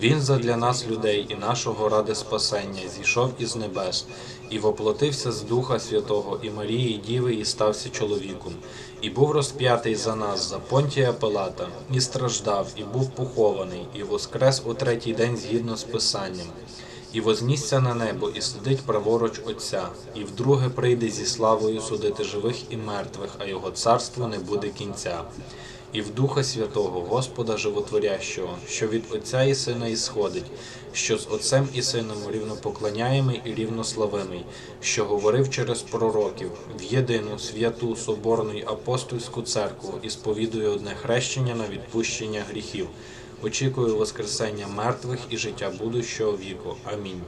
Він задля нас, людей і нашого ради спасення, зійшов із небес і воплотився з Духа Святого і Марії Діви, і стався чоловіком, і був розп'ятий за нас, за Понтія Пилата, і страждав, і був похований, і воскрес у третій день згідно з Писанням, і вознісся на небо, і сидить праворуч Отця, і вдруге прийде зі славою судити живих і мертвих, а його царству не буде кінця і в Духа Святого, Господа Животворящого, що від Отця і Сина ісходить, що з Отцем і Сином рівнопоклоняємий і рівнославимий, що говорив через пророків в єдину святу Соборну й апостольську церкву і сповідує одне хрещення на відпущення гріхів. Очікую Воскресення мертвих і життя будущого віку. Амінь.